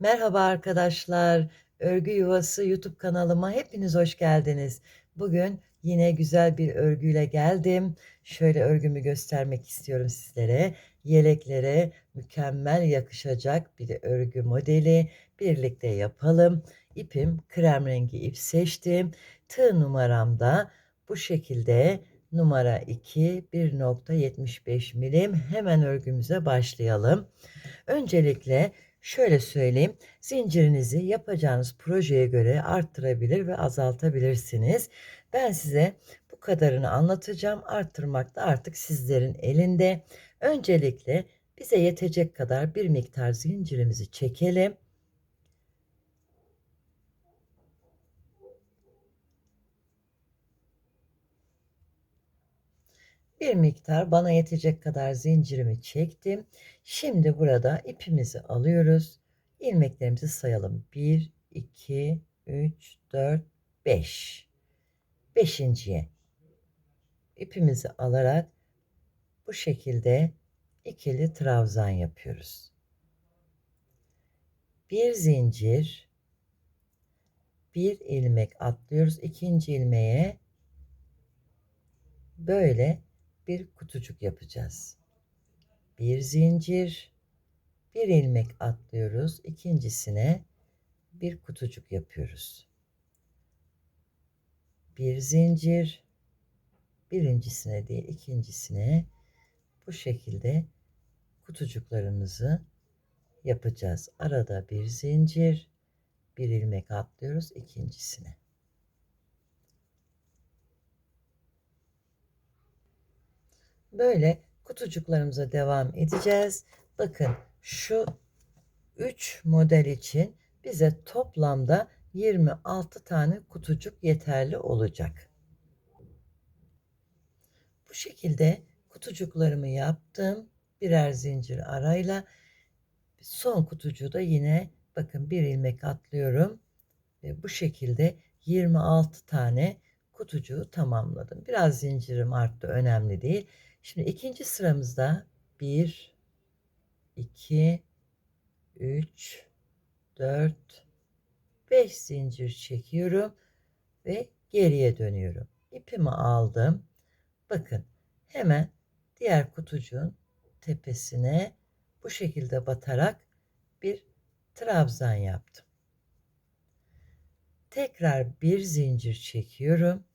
Merhaba arkadaşlar. Örgü Yuvası YouTube kanalıma hepiniz hoş geldiniz. Bugün yine güzel bir örgüyle geldim. Şöyle örgümü göstermek istiyorum sizlere. Yeleklere mükemmel yakışacak bir örgü modeli. Birlikte yapalım. İpim krem rengi ip seçtim. Tığ numaram da bu şekilde numara 2 1.75 milim. Hemen örgümüze başlayalım. Öncelikle Şöyle söyleyeyim, zincirinizi yapacağınız projeye göre arttırabilir ve azaltabilirsiniz. Ben size bu kadarını anlatacağım. Arttırmak da artık sizlerin elinde. Öncelikle bize yetecek kadar bir miktar zincirimizi çekelim. Bir miktar bana yetecek kadar zincirimi çektim. Şimdi burada ipimizi alıyoruz. İlmeklerimizi sayalım. 1, 2, 3, 4, 5. Beşinciye ipimizi alarak bu şekilde ikili trabzan yapıyoruz. Bir zincir, bir ilmek atlıyoruz. İkinci ilmeğe böyle bir kutucuk yapacağız. Bir zincir, bir ilmek atlıyoruz. İkincisine bir kutucuk yapıyoruz. Bir zincir, birincisine değil ikincisine bu şekilde kutucuklarımızı yapacağız. Arada bir zincir, bir ilmek atlıyoruz ikincisine. Böyle kutucuklarımıza devam edeceğiz. Bakın şu 3 model için bize toplamda 26 tane kutucuk yeterli olacak. Bu şekilde kutucuklarımı yaptım. Birer zincir arayla. Son kutucuğu da yine bakın bir ilmek atlıyorum. Ve bu şekilde 26 tane kutucuğu tamamladım. Biraz zincirim arttı önemli değil. Şimdi ikinci sıramızda 1, 2, 3, 4, 5 zincir çekiyorum ve geriye dönüyorum. İpimi aldım. Bakın hemen diğer kutucuğun tepesine bu şekilde batarak bir trabzan yaptım. Tekrar bir zincir çekiyorum.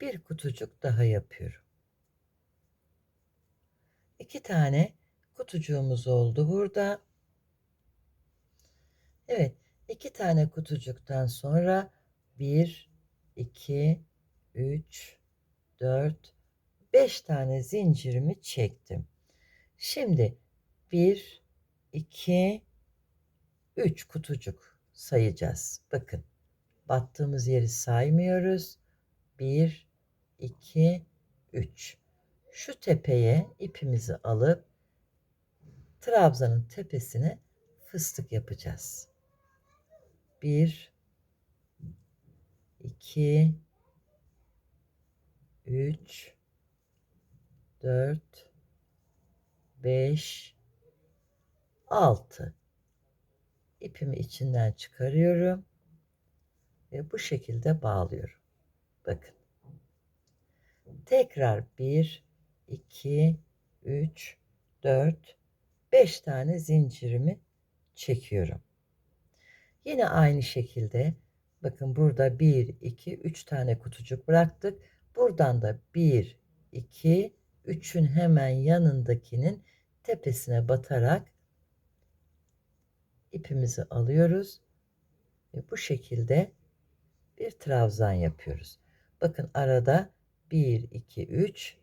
Bir kutucuk daha yapıyorum. İki tane kutucuğumuz oldu burada. Evet, iki tane kutucuktan sonra bir, iki, üç, dört, beş tane zincirimi çektim. Şimdi bir, iki, üç kutucuk sayacağız. Bakın, battığımız yeri saymıyoruz. Bir, 2, 3. Şu tepeye ipimizi alıp trabzanın tepesine fıstık yapacağız. 1 2 3 4 5 6 ipimi içinden çıkarıyorum ve bu şekilde bağlıyorum. Bakın. Tekrar 1, 2, 3, 4, 5 tane zincirimi çekiyorum. Yine aynı şekilde bakın burada 1, 2, 3 tane kutucuk bıraktık. Buradan da 1, 2, 3'ün hemen yanındakinin tepesine batarak ipimizi alıyoruz ve bu şekilde bir trabzan yapıyoruz. Bakın arada 1, 2, 3.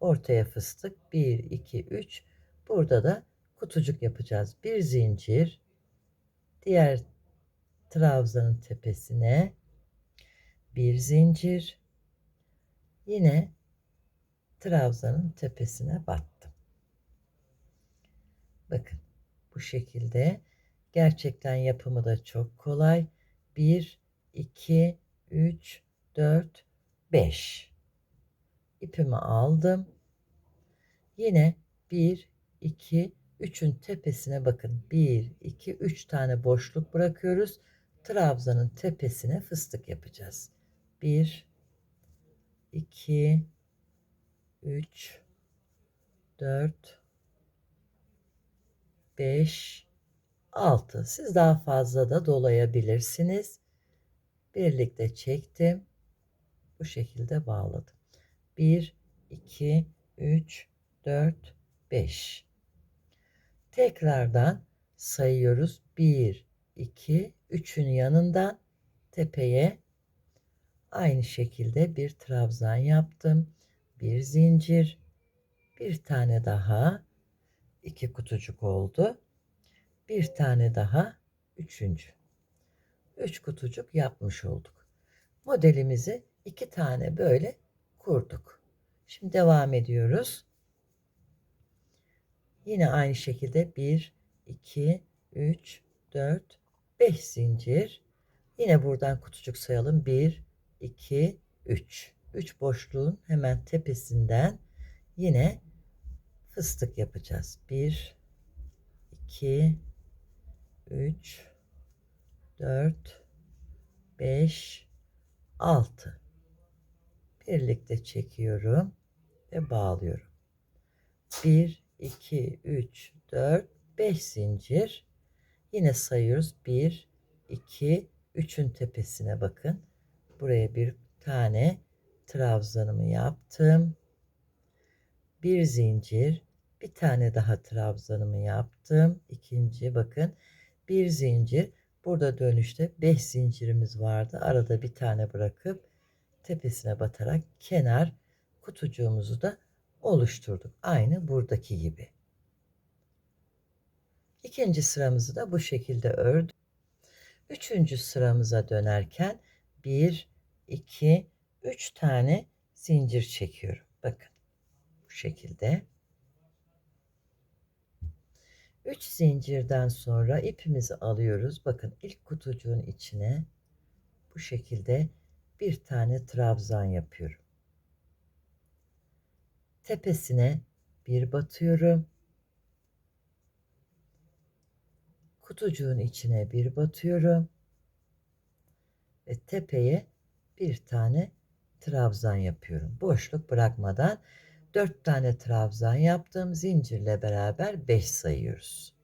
Ortaya fıstık. 1, 2, 3. Burada da kutucuk yapacağız. Bir zincir. Diğer trabzanın tepesine bir zincir. Yine trabzanın tepesine battım. Bakın bu şekilde gerçekten yapımı da çok kolay. 1 2 3 4 5 ipimi aldım. Yine 1, 2, 3'ün tepesine bakın. 1, 2, 3 tane boşluk bırakıyoruz. Trabzanın tepesine fıstık yapacağız. 1, 2, 3, 4, 5, 6. Siz daha fazla da dolayabilirsiniz. Birlikte çektim. Bu şekilde bağladım. 1, 2, 3, 4, 5. Tekrardan sayıyoruz. 1, 2, 3'ün yanından tepeye aynı şekilde bir trabzan yaptım. Bir zincir, bir tane daha, iki kutucuk oldu. Bir tane daha, üçüncü. Üç kutucuk yapmış olduk. Modelimizi iki tane böyle kurduk. Şimdi devam ediyoruz. Yine aynı şekilde 1, 2, 3, 4, 5 zincir. Yine buradan kutucuk sayalım. 1, 2, 3. 3 boşluğun hemen tepesinden yine fıstık yapacağız. 1, 2, 3, 4, 5, 6. Birlikte çekiyorum ve bağlıyorum. 1, 2, 3, 4, 5 zincir. Yine sayıyoruz. 1, 2, 3'ün tepesine bakın. Buraya bir tane trabzanımı yaptım. Bir zincir, bir tane daha trabzanımı yaptım. İkinci bakın. Bir zincir. Burada dönüşte 5 zincirimiz vardı. Arada bir tane bırakıp tepesine batarak kenar kutucuğumuzu da oluşturduk. Aynı buradaki gibi. İkinci sıramızı da bu şekilde ördük. Üçüncü sıramıza dönerken 1, 2, 3 tane zincir çekiyorum. Bakın bu şekilde. 3 zincirden sonra ipimizi alıyoruz. Bakın ilk kutucuğun içine bu şekilde bir tane trabzan yapıyorum. Tepesine bir batıyorum. Kutucuğun içine bir batıyorum. Ve tepeye bir tane trabzan yapıyorum. Boşluk bırakmadan 4 tane trabzan yaptım. Zincirle beraber 5 sayıyoruz.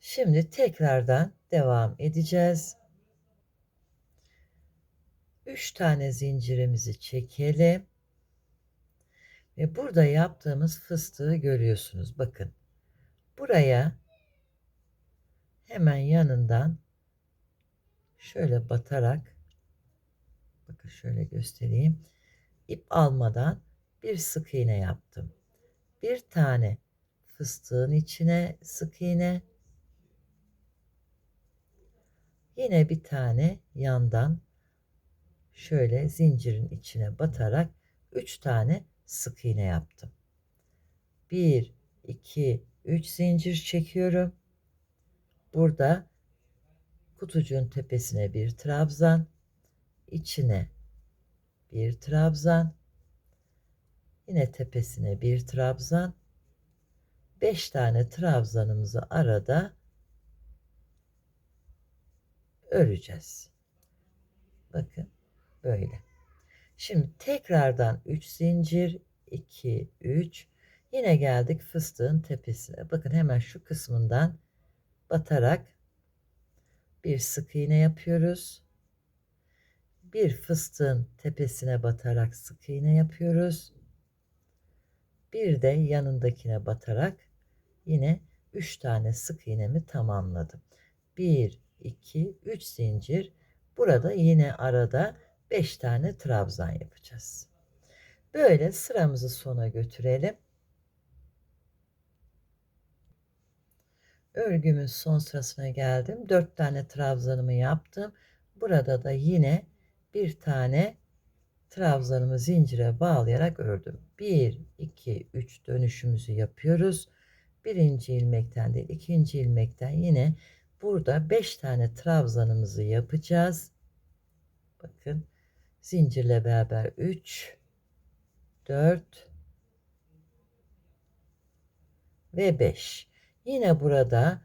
Şimdi tekrardan devam edeceğiz. 3 tane zincirimizi çekelim. Ve burada yaptığımız fıstığı görüyorsunuz. Bakın. Buraya hemen yanından şöyle batarak bakın şöyle göstereyim. İp almadan bir sık iğne yaptım. Bir tane fıstığın içine sık iğne. Yine bir tane yandan şöyle zincirin içine batarak 3 tane sık iğne yaptım. 1 2 3 zincir çekiyorum. Burada kutucuğun tepesine bir trabzan, içine bir trabzan, yine tepesine bir trabzan, 5 tane trabzanımızı arada öreceğiz. Bakın böyle. Şimdi tekrardan 3 zincir 2 3 yine geldik fıstığın tepesine. Bakın hemen şu kısmından batarak bir sık iğne yapıyoruz. Bir fıstığın tepesine batarak sık iğne yapıyoruz. Bir de yanındakine batarak yine 3 tane sık iğnemi tamamladım. 1 2 3 zincir. Burada yine arada 5 tane trabzan yapacağız. Böyle sıramızı sona götürelim. Örgümün son sırasına geldim. 4 tane trabzanımı yaptım. Burada da yine bir tane trabzanımı zincire bağlayarak ördüm. 1 2 3 dönüşümüzü yapıyoruz. Birinci ilmekten değil ikinci ilmekten yine burada 5 tane trabzanımızı yapacağız. Bakın zincirle beraber 3 4 ve 5. Yine burada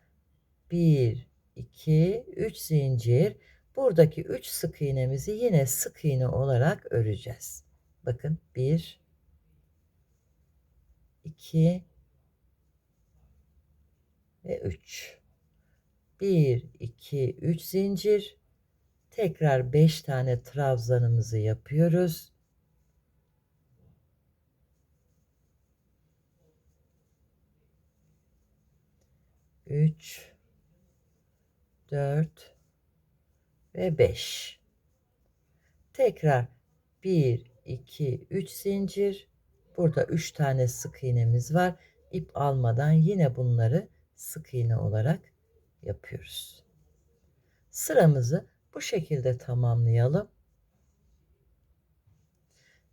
1, 2, 3 zincir. Buradaki 3 sık iğnemizi yine sık iğne olarak öreceğiz. Bakın 1, 2 ve 3. 1, 2, 3 zincir. Tekrar 5 tane trabzanımızı yapıyoruz. Üç, dört ve beş. Tekrar bir, iki, üç zincir. Burada üç tane sık iğnemiz var. İp almadan yine bunları sık iğne olarak yapıyoruz. Sıramızı bu şekilde tamamlayalım.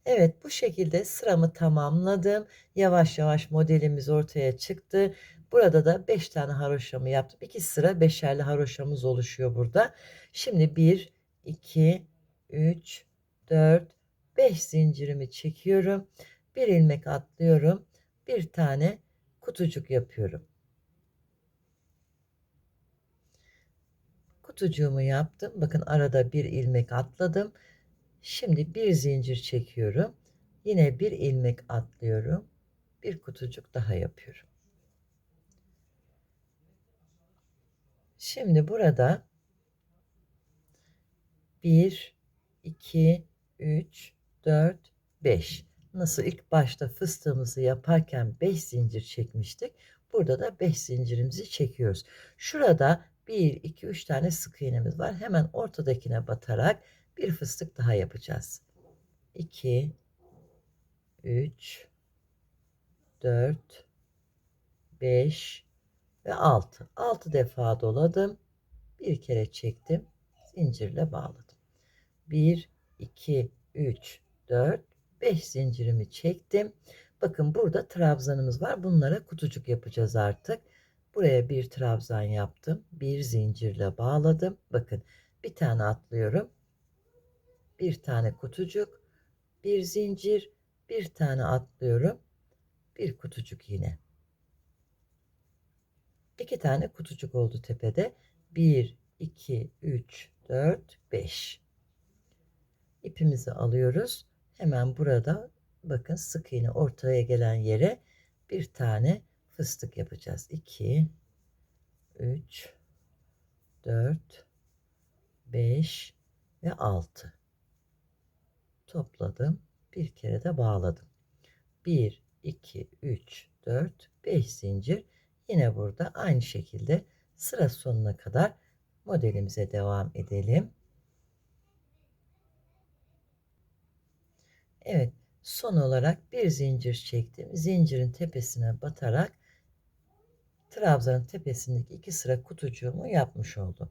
Evet bu şekilde sıramı tamamladım. Yavaş yavaş modelimiz ortaya çıktı. Burada da 5 tane haroşamı yaptım. 2 sıra beşerli haroşamız oluşuyor burada. Şimdi 1, 2, 3, 4, 5 zincirimi çekiyorum. Bir ilmek atlıyorum. Bir tane kutucuk yapıyorum. Kutucuğumu yaptım. Bakın arada bir ilmek atladım. Şimdi bir zincir çekiyorum. Yine bir ilmek atlıyorum. Bir kutucuk daha yapıyorum. Şimdi burada 1 2 3 4 5 nasıl ilk başta fıstığımızı yaparken 5 zincir çekmiştik. Burada da 5 zincirimizi çekiyoruz. Şurada 1 2 3 tane sık iğnemiz var. Hemen ortadakine batarak bir fıstık daha yapacağız. 2 3 4 5 ve 6. 6 defa doladım. Bir kere çektim. Zincirle bağladım. 1 2 3 4 5 zincirimi çektim. Bakın burada trabzanımız var. Bunlara kutucuk yapacağız artık. Buraya bir trabzan yaptım. Bir zincirle bağladım. Bakın bir tane atlıyorum bir tane kutucuk, bir zincir, bir tane atlıyorum, bir kutucuk yine. İki tane kutucuk oldu tepede. 1, 2, 3, 4, 5. İpimizi alıyoruz. Hemen burada bakın sık iğne ortaya gelen yere bir tane fıstık yapacağız. 2, 3, 4, 5 ve 6 topladım. Bir kere de bağladım. 1, 2, 3, 4, 5 zincir. Yine burada aynı şekilde sıra sonuna kadar modelimize devam edelim. Evet son olarak bir zincir çektim. Zincirin tepesine batarak trabzanın tepesindeki iki sıra kutucuğumu yapmış oldum.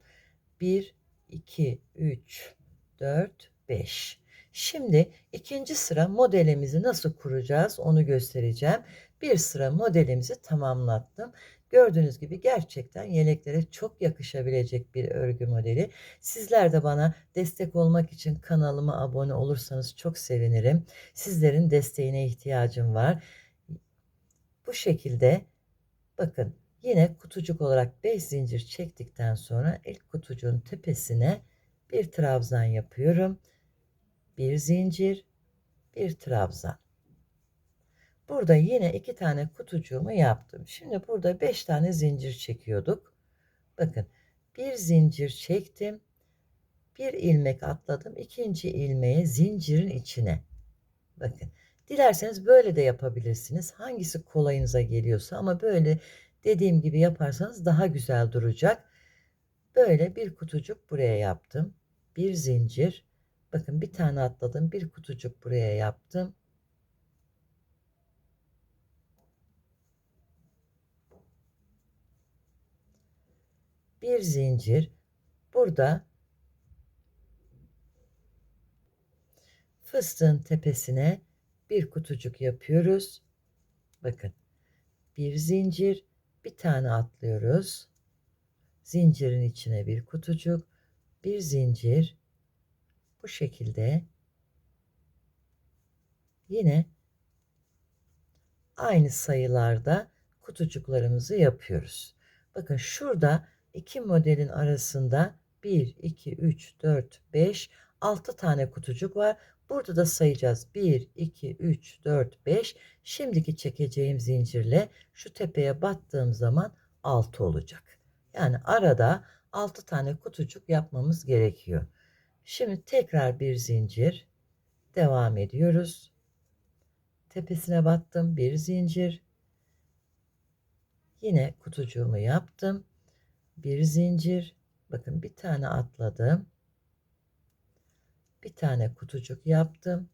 1, 2, 3, 4, 5. Şimdi ikinci sıra modelimizi nasıl kuracağız onu göstereceğim. Bir sıra modelimizi tamamlattım. Gördüğünüz gibi gerçekten yeleklere çok yakışabilecek bir örgü modeli. Sizler de bana destek olmak için kanalıma abone olursanız çok sevinirim. Sizlerin desteğine ihtiyacım var. Bu şekilde bakın yine kutucuk olarak 5 zincir çektikten sonra ilk kutucuğun tepesine bir trabzan yapıyorum bir zincir, bir trabzan. Burada yine iki tane kutucuğumu yaptım. Şimdi burada beş tane zincir çekiyorduk. Bakın bir zincir çektim. Bir ilmek atladım. ikinci ilmeğe zincirin içine. Bakın dilerseniz böyle de yapabilirsiniz. Hangisi kolayınıza geliyorsa ama böyle dediğim gibi yaparsanız daha güzel duracak. Böyle bir kutucuk buraya yaptım. Bir zincir, Bakın bir tane atladım. Bir kutucuk buraya yaptım. Bir zincir. Burada fıstığın tepesine bir kutucuk yapıyoruz. Bakın. Bir zincir, bir tane atlıyoruz. Zincirin içine bir kutucuk, bir zincir, bu şekilde yine aynı sayılarda kutucuklarımızı yapıyoruz. Bakın şurada iki modelin arasında 1, 2, 3, 4, 5, 6 tane kutucuk var. Burada da sayacağız. 1, 2, 3, 4, 5. Şimdiki çekeceğim zincirle şu tepeye battığım zaman 6 olacak. Yani arada 6 tane kutucuk yapmamız gerekiyor. Şimdi tekrar bir zincir devam ediyoruz. Tepesine battım. Bir zincir. Yine kutucuğumu yaptım. Bir zincir. Bakın bir tane atladım. Bir tane kutucuk yaptım.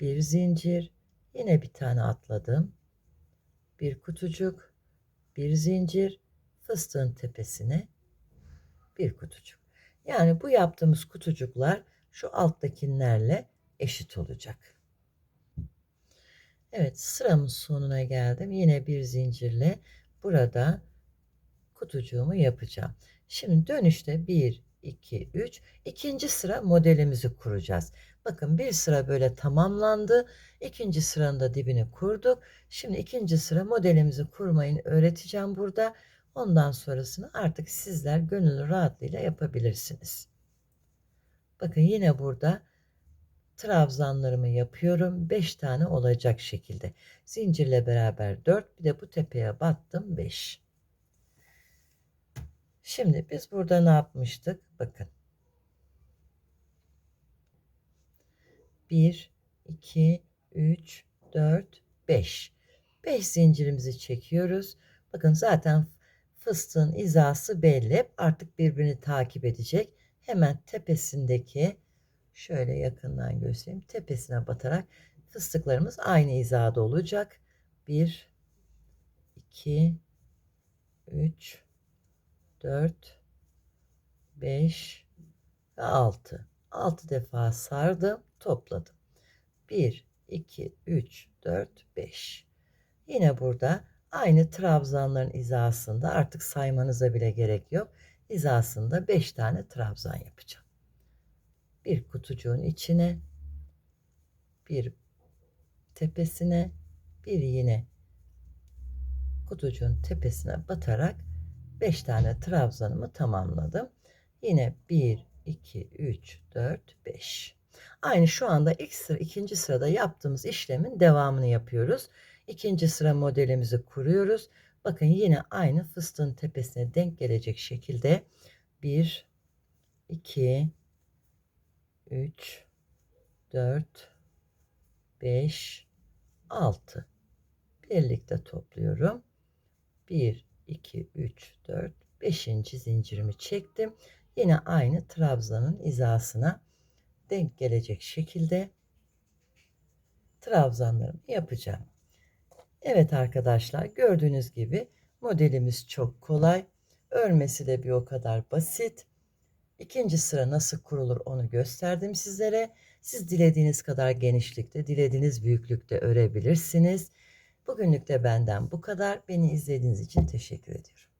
Bir zincir. Yine bir tane atladım. Bir kutucuk. Bir zincir. Fıstığın tepesine bir kutucuk. Yani bu yaptığımız kutucuklar şu alttakilerle eşit olacak. Evet sıramın sonuna geldim. Yine bir zincirle burada kutucuğumu yapacağım. Şimdi dönüşte 1, 2, 3 ikinci sıra modelimizi kuracağız. Bakın bir sıra böyle tamamlandı. İkinci sıranın da dibini kurduk. Şimdi ikinci sıra modelimizi kurmayı öğreteceğim burada. Ondan sonrasını artık sizler gönül rahatlığıyla yapabilirsiniz. Bakın yine burada trabzanlarımı yapıyorum. 5 tane olacak şekilde. Zincirle beraber 4 bir de bu tepeye battım 5. Şimdi biz burada ne yapmıştık? Bakın. 1, 2, 3, 4, 5. 5 zincirimizi çekiyoruz. Bakın zaten fıstığın izası belli. Artık birbirini takip edecek. Hemen tepesindeki şöyle yakından göstereyim. Tepesine batarak fıstıklarımız aynı hizada olacak. 1 2 3 4 5 ve 6. 6 defa sardım, topladım. 1 2 3 4 5. Yine burada aynı trabzanların hizasında artık saymanıza bile gerek yok. Hizasında 5 tane trabzan yapacağım. Bir kutucuğun içine bir tepesine bir yine kutucuğun tepesine batarak 5 tane trabzanımı tamamladım. Yine 1 2 3 4 5. Aynı şu anda ilk sıra ikinci sırada yaptığımız işlemin devamını yapıyoruz. İkinci sıra modelimizi kuruyoruz. Bakın yine aynı fıstığın tepesine denk gelecek şekilde 1 2 3 4 5 6 birlikte topluyorum. 1 2 3 4 5. zincirimi çektim. Yine aynı trabzanın hizasına denk gelecek şekilde trabzanlarımı yapacağım. Evet arkadaşlar gördüğünüz gibi modelimiz çok kolay. Örmesi de bir o kadar basit. İkinci sıra nasıl kurulur onu gösterdim sizlere. Siz dilediğiniz kadar genişlikte, dilediğiniz büyüklükte örebilirsiniz. Bugünlük de benden bu kadar. Beni izlediğiniz için teşekkür ediyorum.